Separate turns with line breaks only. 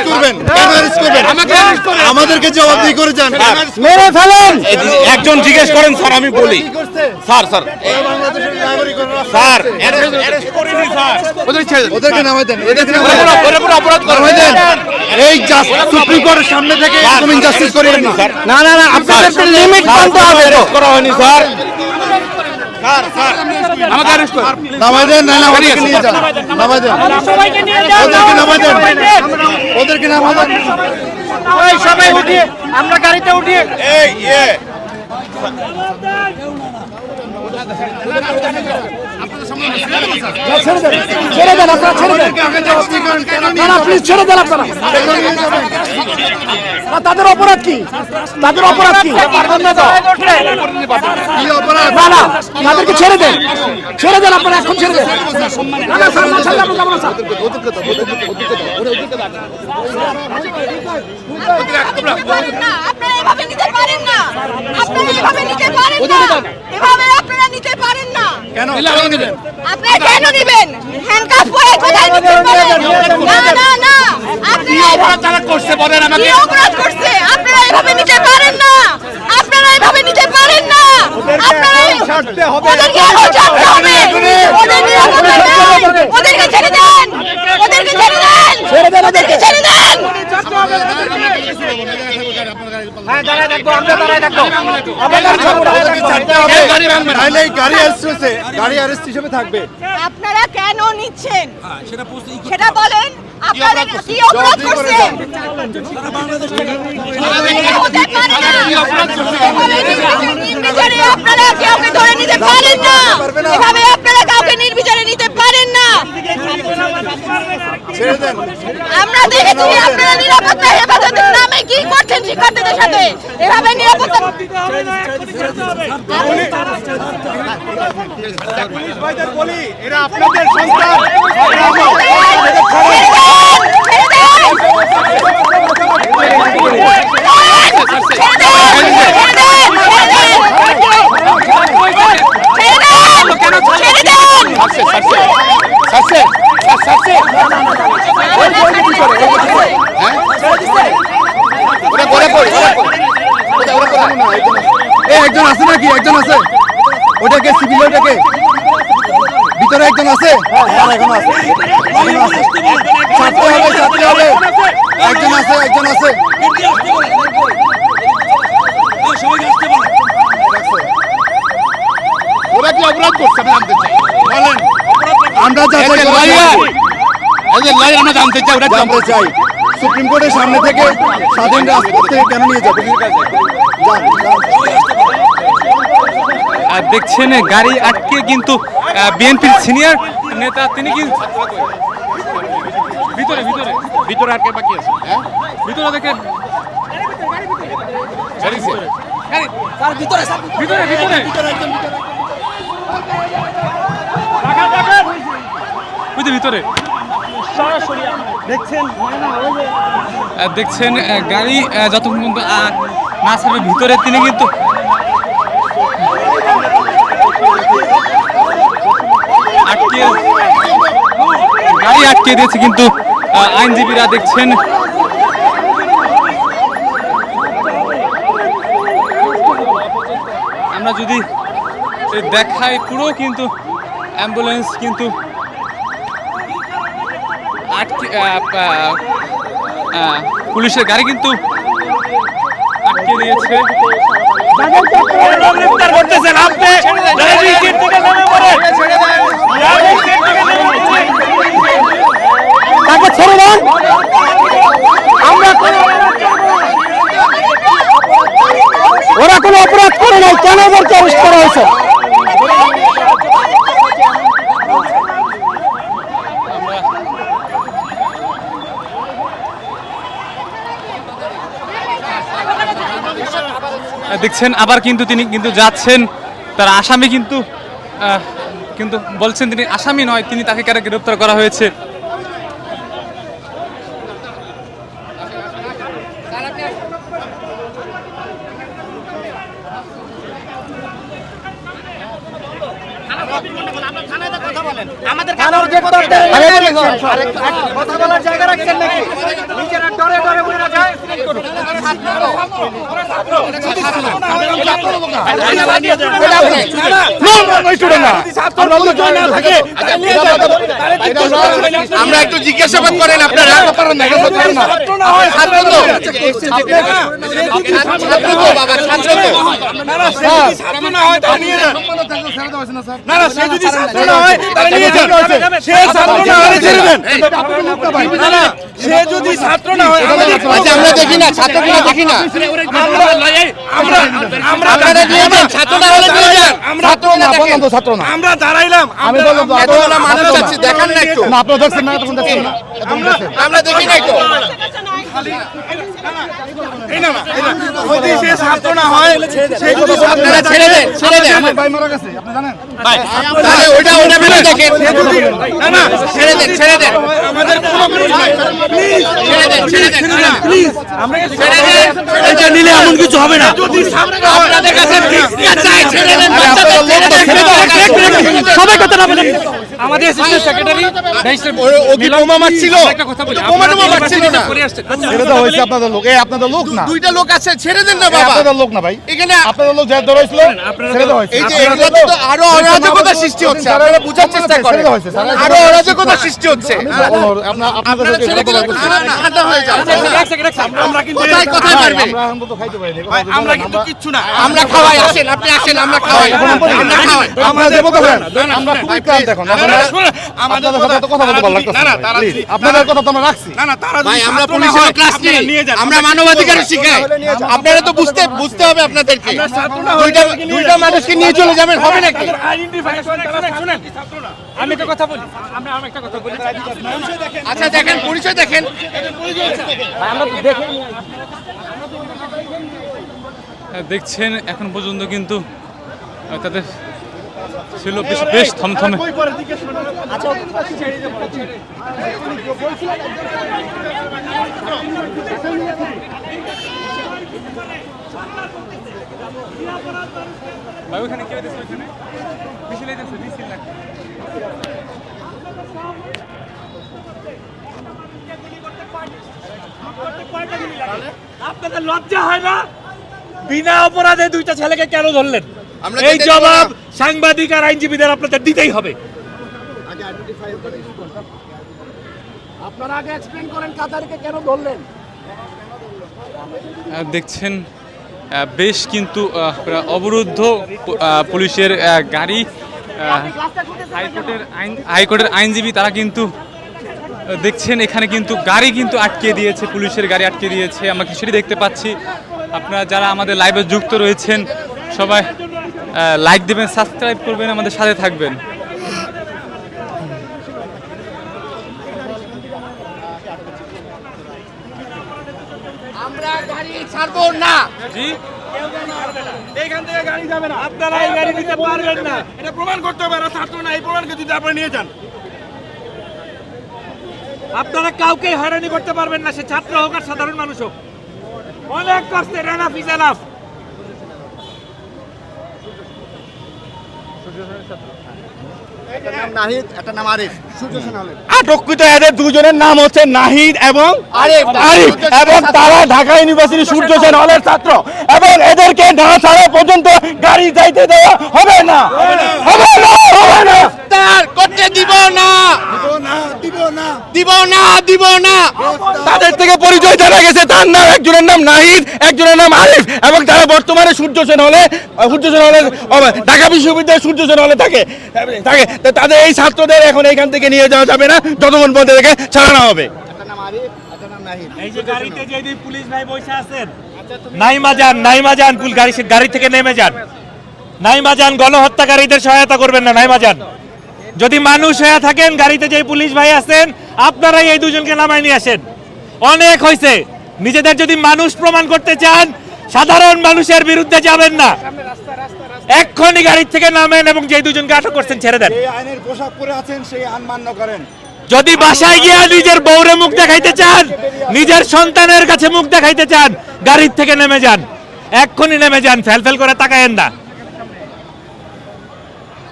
Arrest করবেন। কেন arrest করবেন।
আমাকে arrest করেন।
আমাদেরকে জবাবদিহি করে যান।
মেরে ফেলেন।
একজন জিজ্ঞেস করেন স্যার আমি বলি। Sir sir. করিনি ওদের ছেড়ে
ওদেরকে নামাই দেন
অপরাধ
নামাই দেন। এই সুপ্রিম কোর্টের সামনে থেকে এরকম ইনজাস্টিস করিয়েন না।
না না আপনাদের লিমিট মানতে হবে
করা হয়নি স্যার। আমাকে অ্যারেস্ট করুন।
নামাই দেন না না ওদেরকে নিয়ে যান। নামাই দেন।
সবাইকে নিয়ে যাও
ওদেরকে নামাই দেন। ওদেরকে নামাই দেন।
সবাই উঠিয়ে আমরা গাড়িতে উঠিয়ে।
এই ইয়ে।
ছেড়ে ছেড়ে তাদের অপরাধ কি তাদের অপরাধ কি তাদেরকে ছেড়ে দেন ছেড়ে দেন আপনারা এখন ছেড়ে দেন
আপনারা এভাবে নিতে পারেন না। এভাবে নিতে পারেন না। এভাবে আপনারা নিতে পারেন না।
কেন?
আপনারা কেন নেবেন? হ্যান্ডকাফ পরে কোথায় নিতে পারেন? না না না। আপনারা
অপরাধ তারা করছে বলেন
কি অপরাধ করছে? আপনারা এভাবে নিতে পারেন না। আপনারা এভাবে নিতে পারেন না। আপনারা
ছাড়তে হবে।
ওদেরকে ছাড়তে হবে ওদের নিরাপত্তা নেই। ওদেরকে ছেড়ে দেন ওদেরকে ছেড়ে দেন
ছেড়ে দেন
ওদেরকে ছেড়ে দেন
হ্যাঁ দাঁড়ায় থাকব আমরা দাঁড়ায় থাকব। আমরা গাড়ি ছাড়বো না।
ওদেরকে ছাড়তে হবে। নাহলে গাড়ি অ্যারেস্ট হয়েছে গাড়ি অ্যারেস্ট হিসেবে থাকবে।
আপনারা কেন নিচ্ছেন? সেটা বলেন আপনারা কি অপরাধ করছেন? এটা হতে পারে না। এভাবে নির্বিচারে আপনারা কাউকে ধরে নিতে পারেন না। এভাবে আপনারা কাউকে নির্বিচারে নিতে পারেন না। আমরা দেখেছি আপনারা কি করছেন শিক্ষার্থীদের সাথে। এভাবে নিরাপত্তা
ছাড়ছে ছাড়ছে ওটা করে পড়ি ওটা ওটা করে
এ একজন আছে নাকি? একজন আছে। ওটাকে সিভিল ওটাকে ভিতরে একজন আছে? এখন আছে এখন ছাড়তে হবে ছাড়তে হবে। একজন আছে একজন আছে।
ওরা কি অপরাধ করছে? আমি জানতে চাই।
বলেন। আমরা যাচাই
এই যে
করে
lawyer,
দেখব।
এই যে lawyer আমরা জানতে চাই ওরা
জানতে চাই। সুপ্রিম কোর্টের সামনে থেকে স্বাধীন রাজপথ থেকে কেন নিয়ে যাবে?
দেখছেন গাড়ি আটকে কিন্তু বিএনপির সিনিয়র নেতা তিনি কি ভিতরে ভিতরে।
ভিতরে আটকে বাকি আছে হ্যাঁ?
ভিতরে দেখে
ছাড়িছে
ভিতরে। ভিতরে ওই ভিতরে। দেখছেন গাড়ি যতক্ষণ না ছাড়বে ভিতরে তিনি কিন্তু গাড়ি আটকে দিয়েছে কিন্তু আইনজীবীরা দেখছেন। আমরা যদি দেখাই পুরো কিন্তু অ্যাম্বুলেন্স কিন্তু আটকে পুলিশের গাড়ি কিন্তু আটকে দিয়েছে।
করতেছেন আপনি গাড়ি সিট থেকে নেমে পড়ে গাড়ি সিট থেকে নেমে তাকে ছেড়ে দেন। আমরা ওরা কোনো অপরাধ করে নাই কেন ওদেরকে অ্যারেস্ট করা হয়েছে?
দেখছেন আবার কিন্তু তিনি কিন্তু যাচ্ছেন তার আসামি কিন্তু কিন্তু বলছেন তিনি আসামি নয় তিনি তাকে কারা গ্রেপ্তার করা হয়েছে
আমাদের কথা বলার জায়গা রাখছেন নাকি নিজেরা ডরে ডরে
আমরা একটু জিজ্ঞাসাবাদ করেন আপনারা ছাত্র তো ছাত্র ছাত্র
না না সে যদি ছাত্র না হয়
আচ্ছা আমরা দেখি না ছাত্রগুলো দেখি না।
আমরা আমরা
আপনারা নিয়ে যান ছাত্র না হলে নিয়ে যান। ছাত্র না দেখেন।
ছাত্র না। আমরা দাঁড়াইলাম আমি বললাম
এতগুলো মানুষ আছে দেখান না একটু।
না আপনারা দেখছেন না তখন দেখছেন না।
আমরা আমরা দেখি না একটু।
এই না না এই না যদি সে ছাত্র না হয় সে যদি
আপনারা ছেড়ে দেন ছেড়ে দেন
আমার ভাই মারা গেছে আপনি জানেন?
তাহলে ওইটা ওইটা ফেলে দেখেন।
না না
ছেড়ে দেন ছেড়ে দেন।
আমাদের কোনো প্রশ্ন নাই প্লিজ
ছেড়ে দেন। ছেড়ে দেন
প্লিজ আমরা
ছেড়ে দেন
এটা নিলে এমন কিছু হবে না। যদি ছাত্র
আপনাদের কাছে ছেড়ে দেন। বাচ্চাদের ছেড়ে দেন
সবাই কথা না বলেন। আমাদের অ্যাসিস্ট্যান্ট সেক্রেটারি
ও- ও কি বোমা মারছিল? বোমা টোমা মারছিল না?
এটা তো হয়েছে আপনাদের লোক এই আপনাদের লোক না।
দুইটা লোক আছে ছেড়ে দেন না বাবা।
আপনাদের লোক না ভাই।
এখানে
আপনাদের লোক যা ধরা হয়েছিল ছেড়ে দেওয়া হয়েছে।
এই যে এগুলোতে তো আরও অরাজকতা সৃষ্টি হচ্ছে আপনারা বুঝার চেষ্টা করেন। আরও অরাজকতা সৃষ্টি হচ্ছে।
আপনার আপনাদের
ছেড়ে দিলে ঠান্ডা হয়ে যাবে।
আমরা কিন্তু
কোথায় কোথায় মারবে
আমরা এখন তো খাইতে পারি আমরা কিন্তু কিচ্ছু না।
আমরা খাওয়াই আসেন আপনি আসেন আমরা খাওয়াই। আমরা খাওয়াই।
আমরা দেবো তো ফ্রেন্ড আমরা খুবই ক্লান্ত এখন আপনাদের সাথে তো কথা বলতে ভালো লাগতেছে না না তারা আপনাদের কথা তো আমরা রাখছি। না না তারা
ভাই আমরা পুলিশের ক্লাস নিই আমরা মানবাধিকার শিখাই আপনারা তো বুঝতে বুঝতে হবে আপনাদেরকে। দুইটা দুইটা মানুষকে নিয়ে চলে যাবেন হবে নাকি?
আমি একটা কথা বলি। আমরা আমি একটা কথা বলি।
আচ্ছা দেখেন পরিচয় দেখেন।
আমরা দেখে
দেখছেন এখন পর্যন্ত কিন্তু তাদের ছিল বেশ বেশ থমথমে। কে মিছিল মিছিল লাগবে
আপনাদের লজ্জা হয় না? বিনা অপরাধে দুইটা ছেলেকে কেন ধরলেন? এই জবাব সাংবাদিক আর আইনজীবীদের আপনাদের দিতেই হবে।
দেখছেন বেশ কিন্তু অবরুদ্ধ পুলিশের গাড়ি হাইকোর্টের আইন হাইকোর্টের আইনজীবী তারা কিন্তু দেখছেন এখানে কিন্তু গাড়ি কিন্তু আটকে দিয়েছে পুলিশের গাড়ি আটকে দিয়েছে। আমরা কিছুটি দেখতে পাচ্ছি? আপনারা যারা আমাদের লাইভে যুক্ত রয়েছেন সবাই লাইক দেবেন সাবস্ক্রাইব করবেন আমাদের সাথে থাকবেন।
আমরা গাড়ি ছাড়বো না।
জি?
এইখান থেকে গাড়ি যাবে না।
আপনারা এই গাড়ি দিতে পারবেন না।
এটা প্রমাণ করতে হবে এরা ছাত্র না। এই প্রমাণকে যদি আপনি নিয়ে যান।
আপনারা কাউকে হয়রানি করতে পারবেন না। সে ছাত্র হোক আর সাধারণ মানুষ হোক। অনেক কষ্টে
আটককৃত এদের দুজনের নাম হচ্ছে নাহিদ এবং
আরিফ।
আরিফ এবং তারা ঢাকা ইউনিভার্সিটি সূর্য সেন হলের ছাত্র। এবং এদেরকে না ছাড়া পর্যন্ত গাড়ি যাইতে দেওয়া হবে না হবে না হবে না।
তার করতে দিব না। দিব না দিব না।
তাদের থেকে পরিচয় জানা গেছে তার নাম একজনের নাম নাহিদ একজনের নাম আরিফ এবং তারা বর্তমানে সূর্য সেন হলে সূর্য সেন হলে ঢাকা বিশ্ববিদ্যালয়ের সূর্য সেন হলে থাকে। থাকে। তাদের এই ছাত্রদের এখন এইখান থেকে নিয়ে যাওয়া যাবে না যতক্ষণ পর্যন্ত এদেরকে ছাড়ানো হবে।
এই যে গাড়িতে যে পুলিশ ভাই বসে আছেন নাইমা যান নাইমা যান গাড়ি গাড়ি থেকে নেমে যান। নাইমা যান গণহত্যাকারীদের সহায়তা করবেন না নাইমা যান। যদি মানুষ হয়ে থাকেন গাড়িতে যে পুলিশ ভাই আছেন আপনারাই এই দুজনকে নামায় নিয়ে আসেন। অনেক হয়েছে নিজেদের যদি মানুষ প্রমাণ করতে চান সাধারণ মানুষের বিরুদ্ধে যাবেন না। এক্ষুনি গাড়ি থেকে নামেন এবং যে দুজনকে আটক করছেন ছেড়ে দেন।
আইনের পোশাক পরে আছেন সেই আইন মান্য করেন।
যদি বাসায় গিয়া নিজের বউরে মুখ দেখাইতে চান নিজের সন্তানের কাছে মুখ দেখাইতে চান গাড়ির থেকে নেমে যান। এক্ষুনি নেমে যান ফেল ফেল করে তাকায়েন না।